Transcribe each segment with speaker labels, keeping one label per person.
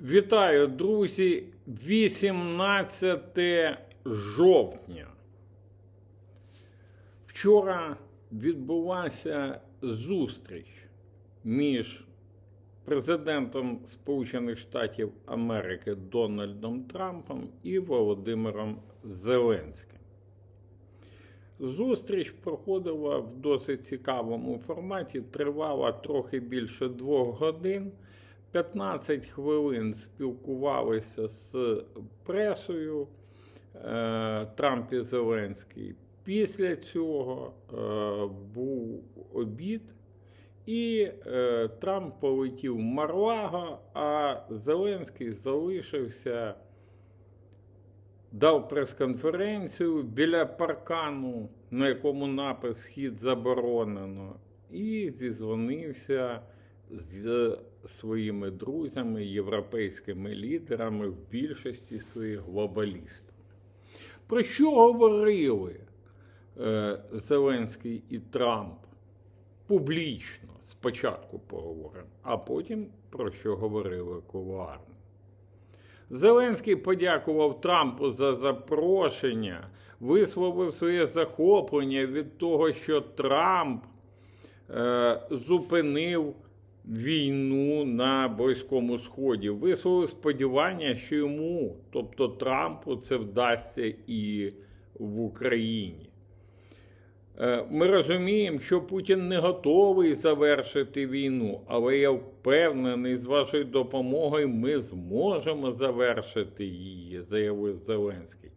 Speaker 1: Вітаю, друзі! 18 жовтня. Вчора відбулася зустріч між президентом Сполучених Штатів Америки Дональдом Трампом і Володимиром Зеленським. Зустріч проходила в досить цікавому форматі, тривала трохи більше двох годин. 15 хвилин спілкувалися з пресою е, Трамп і Зеленський. Після цього е, був обід, і е, Трамп полетів Марлаго, а Зеленський залишився, дав прес-конференцію біля паркану, на якому напис Вхід заборонено, і зізвонився з своїми друзями, європейськими лідерами, в більшості своїх глобалістами. Про що говорили е, Зеленський і Трамп? Публічно спочатку поговоримо, а потім про що говорили кулуарно. Зеленський подякував Трампу за запрошення, висловив своє захоплення від того, що Трамп е, зупинив війну на Близькому Сході. Висловив сподівання, що йому, тобто Трампу, це вдасться і в Україні. Е, Ми розуміємо, що Путін не готовий завершити війну, але я впевнений, з вашою допомогою ми зможемо завершити її, заявив Зеленський.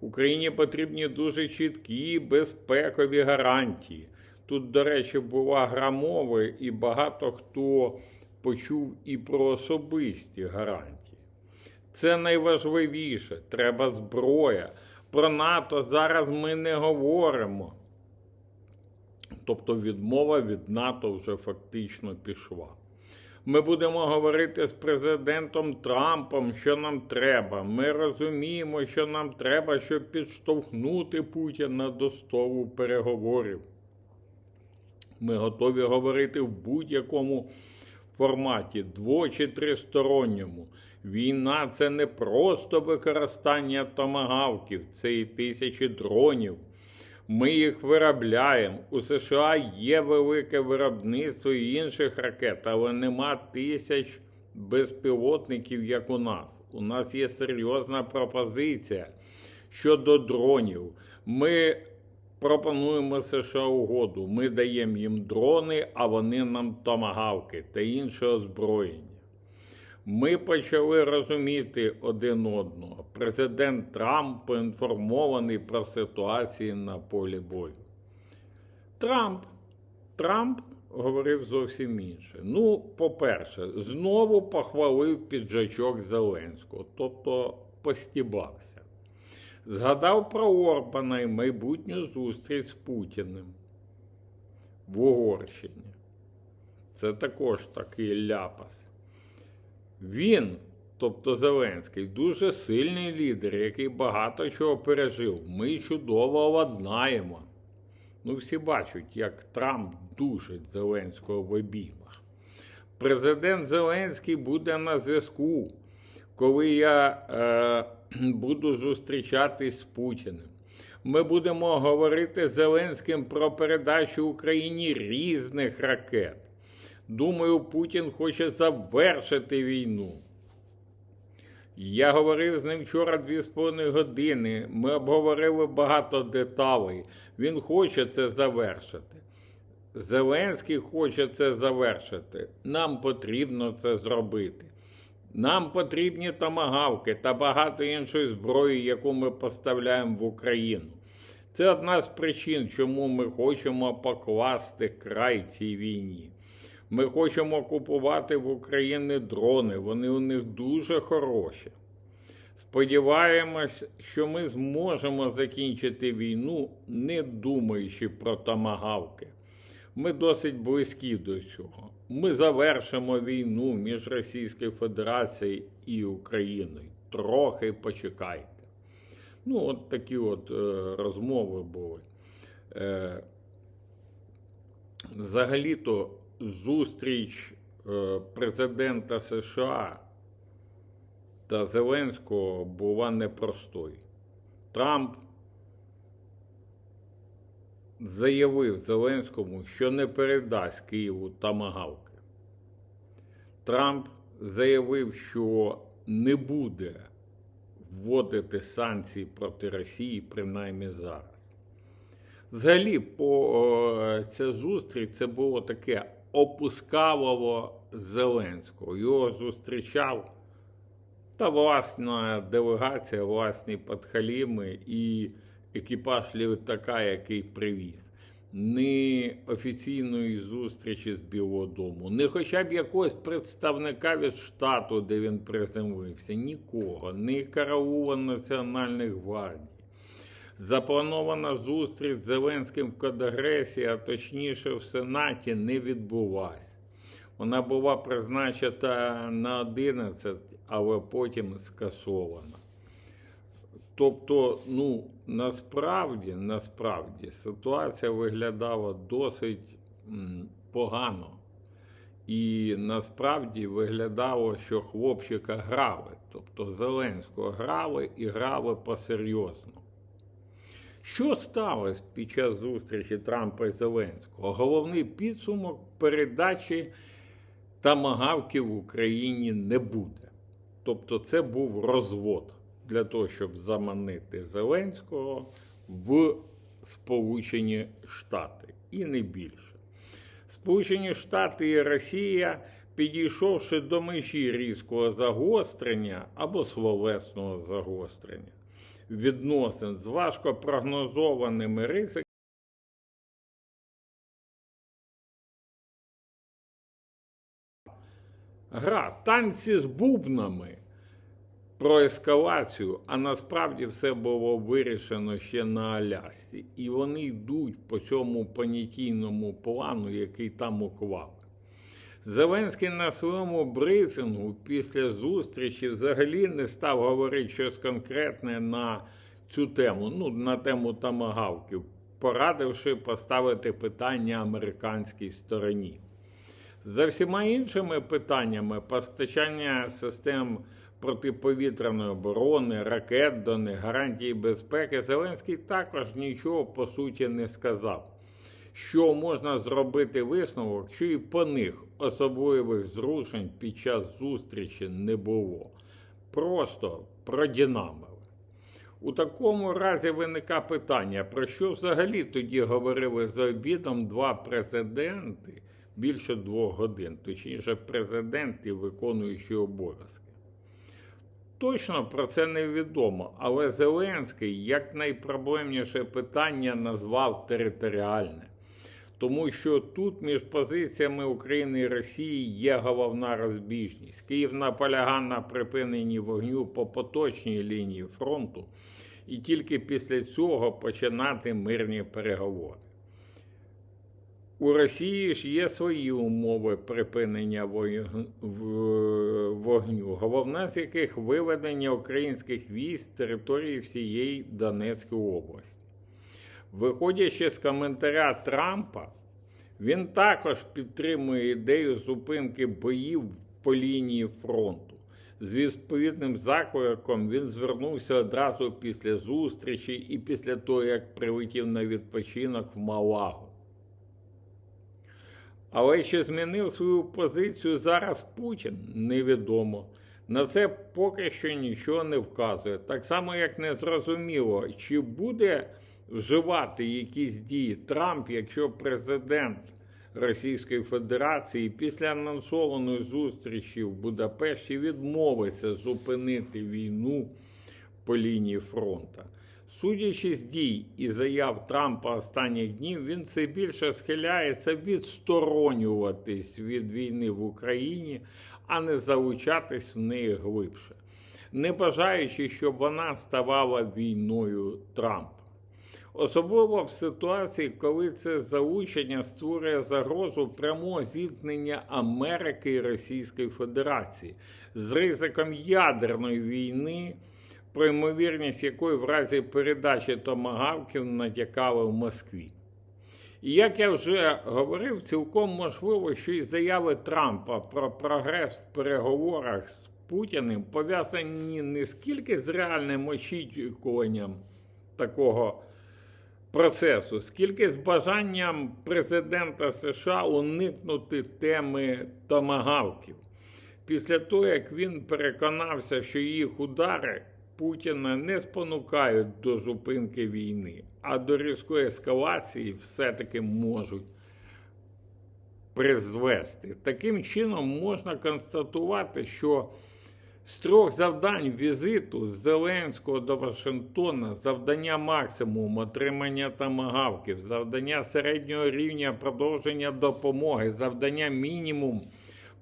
Speaker 1: Україні потрібні дуже чіткі безпекові гарантії. Тут, до речі, була гра мови, і багато хто почув і про особисті гарантії. Це найважливіше, треба зброя. Про НАТО зараз ми не говоримо. Тобто відмова від НАТО вже фактично пішла. Ми будемо говорити з президентом Трампом, що нам треба. Ми розуміємо, що нам треба, щоб підштовхнути Путіна до столу переговорів. Ми готові говорити в будь-якому форматі, дво- чи тристоронньому. Війна це не просто використання томагавків, це і тисячі дронів. Ми їх виробляємо. У США є велике виробництво і інших ракет, але нема тисяч безпілотників, як у нас. У нас є серйозна пропозиція щодо дронів. Ми пропонуємо США угоду. Ми даємо їм дрони, а вони нам томагавки та інше озброєння. Ми почали розуміти один одного. Президент Трамп поінформований про ситуацію на полі бою. Трамп. Трамп говорив зовсім інше. Ну, по-перше, знову похвалив піджачок Зеленського, тобто постібався. Згадав про Орбана і майбутню зустріч з Путіним в Угорщині. Це також такий ляпас. Він, тобто Зеленський, дуже сильний лідер, який багато чого пережив. Ми чудово ладнаємо. Ну, всі бачать, як Трамп душить Зеленського в обіймах. Президент Зеленський буде на зв'язку, коли я е, буду зустрічатись з Путіним. Ми будемо говорити з Зеленським про передачу Україні різних ракет. Думаю, Путін хоче завершити війну. Я говорив з ним вчора дві з половиною години. Ми обговорили багато деталей. Він хоче це завершити. Зеленський хоче це завершити. Нам потрібно це зробити. Нам потрібні томагавки та багато іншої зброї, яку ми поставляємо в Україну. Це одна з причин, чому ми хочемо покласти край цій війні. Ми хочемо купувати в Україні дрони, вони у них дуже хороші. Сподіваємось, що ми зможемо закінчити війну, не думаючи про томагавки. Ми досить близькі до цього. Ми завершимо війну між Російською Федерацією і Україною. Трохи почекайте. Ну, от такі от е, розмови були. Е, взагалі-то зустріч е, президента США та Зеленського була непростою. Трамп заявив Зеленському, що не передасть Києву тамагавки. Трамп заявив, що не буде вводити санкції проти Росії, принаймні зараз. Взагалі, по ця зустріч це було таке опускавого Зеленського. Його зустрічав та власна делегація, власні подхаліми і екіпаж літака, який привіз. Ні офіційної зустрічі з Білого Дому, ні хоча б якогось представника від штату, де він приземлився, нікого, ні караула Національної гвардії. Запланована зустріч з Зеленським в Конгресі, а точніше в Сенаті, не відбулася. Вона була призначена на 11, але потім скасована. Тобто, ну, насправді, насправді ситуація виглядала досить погано. І насправді виглядало, що хлопчика грали. Тобто Зеленського грали і грали посерйозно. Що сталося під час зустрічі Трампа і Зеленського? Головний підсумок передачі тамагавки в Україні не буде. Тобто, це був розвод для того, щоб заманити Зеленського в Сполучені Штати і не більше. Сполучені Штати і Росія, підійшовши до межі різкого загострення або словесного загострення відносин з важко прогнозованими ризиками, гра танці з бубнами про ескалацію, а насправді все було вирішено ще на Алясці. І вони йдуть по цьому понятійному плану, який там уклали. Зеленський на своєму брифінгу після зустрічі взагалі не став говорити щось конкретне на цю тему, ну, на тему тамагавків, порадивши поставити питання американській стороні. За всіма іншими питаннями постачання систем протиповітряної оборони, ракет до них, гарантії безпеки, Зеленський також нічого по суті не сказав. Що можна зробити висновок, що і по них особливих зрушень під час зустрічі не було. Просто продінамили. У такому разі виникає питання, про що взагалі тоді говорили за обідом два президенти більше двох годин, точніше, президент і виконуючі обов'язки. Точно про це невідомо, але Зеленський як найпроблемніше питання назвав територіальне. Тому що тут між позиціями України і Росії є головна розбіжність. Київ наполягав на припиненні вогню по поточній лінії фронту і тільки після цього починати мирні переговори. У Росії ж є свої умови припинення вогню, головна з яких виведення українських військ з території всієї Донецької області. Виходячи з коментаря Трампа, він також підтримує ідею зупинки боїв по лінії фронту. З відповідним закликом він звернувся одразу після зустрічі і після того, як прилетів на відпочинок в Малагу. Але чи змінив свою позицію зараз Путін, невідомо. На це поки що нічого не вказує. Так само, як не зрозуміло, чи буде вживати якісь дії Трамп, якщо президент Російської Федерації після анонсованої зустрічі в Будапешті відмовиться зупинити війну по лінії фронту. Судячи з дій і заяв Трампа останніх днів, він все більше схиляється відсторонюватись від війни в Україні, а не залучатись в неї глибше, не бажаючи, щоб вона ставала війною Трампа. Особливо в ситуації, коли це залучення створює загрозу прямого зіткнення Америки і Російської Федерації з ризиком ядерної війни про ймовірність якої в разі передачі томагавків натякали в Москві. І як я вже говорив, цілком можливо, що і заяви Трампа про прогрес в переговорах з Путіним пов'язані не скільки з реальним очікуванням такого процесу, скільки з бажанням президента США уникнути теми томагавків. Після того, як він переконався, що їх удари Путіна не спонукають до зупинки війни, а до різкої ескалації все-таки можуть призвести. Таким чином можна констатувати, що з трьох завдань візиту з Зеленського до Вашингтона завдання максимум отримання тамагавків, завдання середнього рівня продовження допомоги, завдання мінімум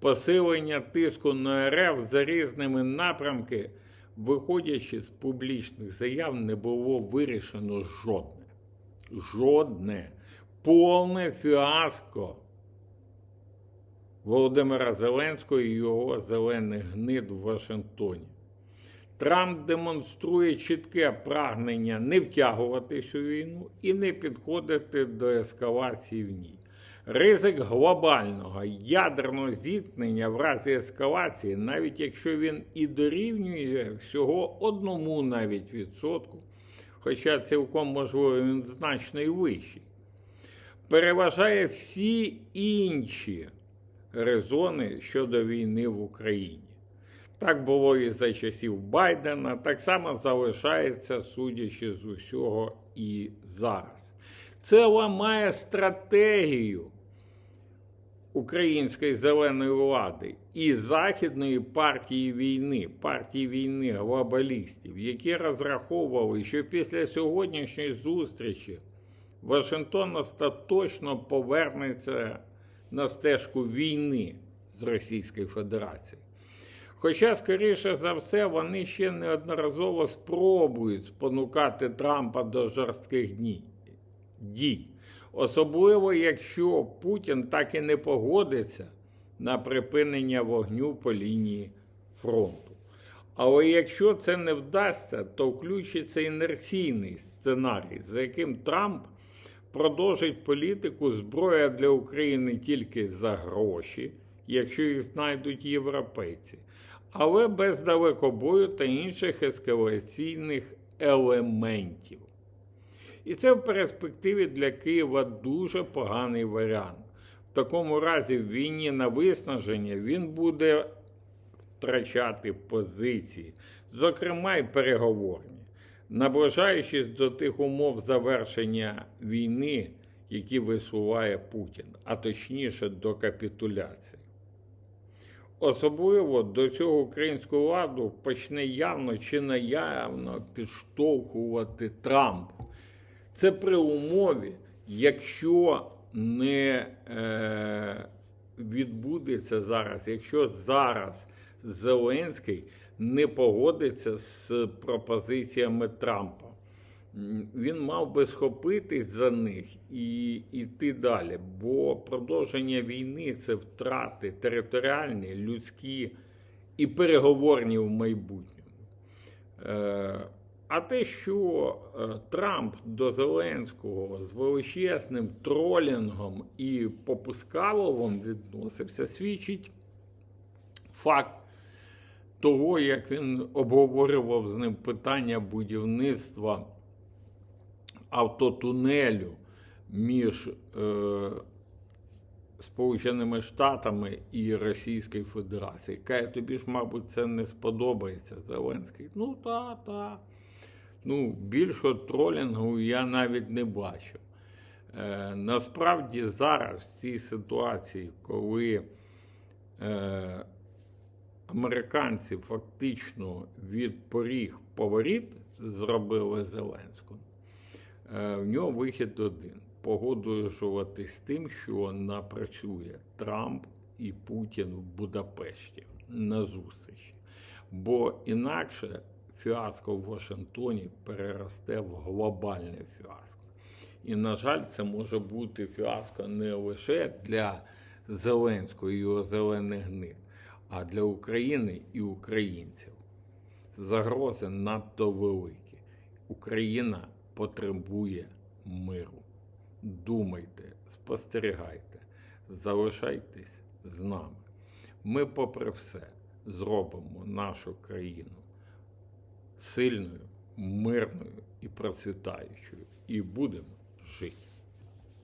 Speaker 1: посилення тиску на РФ за різними напрямки, виходячи з публічних заяв, не було вирішено жодне. Жодне. Повне фіаско Володимира Зеленського і його зелених гнид в Вашингтоні. Трамп демонструє чітке прагнення не втягуватись у війну і не підходити до ескалації в ній. Ризик глобального ядерного зіткнення в разі ескалації, навіть якщо він і дорівнює всього одному навіть відсотку, хоча цілком можливо він значно і вищий, переважає всі інші резони щодо війни в Україні. Так було і за часів Байдена, так само залишається, судячи з усього, і зараз. Це ламає стратегію української зеленої влади і Західної партії війни, партії війни глобалістів, які розраховували, що після сьогоднішньої зустрічі Вашингтон остаточно повернеться на стежку війни з Російською Федерацією. Хоча, скоріше за все, вони ще неодноразово спробують спонукати Трампа до жорстких дій. Особливо, якщо Путін так і не погодиться на припинення вогню по лінії фронту. Але якщо це не вдасться, то включиться інерційний сценарій, за яким Трамп продовжить політику зброя для України тільки за гроші, якщо їх знайдуть європейці, але без далекобою та інших ескалаційних елементів. І це в перспективі для Києва дуже поганий варіант. В такому разі в війні на виснаження він буде втрачати позиції, зокрема й переговорні, наближаючись до тих умов завершення війни, які висуває Путін, а точніше до капітуляції. Особливо до цього українську владу почне явно чи наявно підштовхувати Трамп. Це при умові, якщо не е, відбудеться зараз, якщо зараз Зеленський не погодиться з пропозиціями Трампа. Він мав би схопитись за них і йти далі, бо продовження війни це втрати територіальні, людські і переговорні в майбутньому. Е, а те, що е, Трамп до Зеленського з величезним тролінгом і попускавовом відносився, свідчить факт того, як він обговорював з ним питання будівництва автотунелю між е, Сполученими Штатами і Російською Федерацією. Каже, тобі ж, мабуть, це не сподобається Зеленський. Ну, та, та. Ну, більшого тролінгу я навіть не бачу. Е, Насправді зараз в цій ситуації, коли е, американці фактично від поріг поворіт зробили Зеленську, е, в нього вихід один. Погоджуватись з тим, що напрацює Трамп і Путін в Будапешті на зустрічі. Бо інакше фіаско в Вашингтоні переросте в глобальне фіаско. І, на жаль, це може бути фіаско не лише для Зеленського і його зелених гнид, а для України і українців. Загрози надто великі. Україна потребує миру. Думайте, спостерігайте, залишайтесь з нами. Ми, попри все, зробимо нашу країну сильною, мирною і процвітаючою, і будемо жити.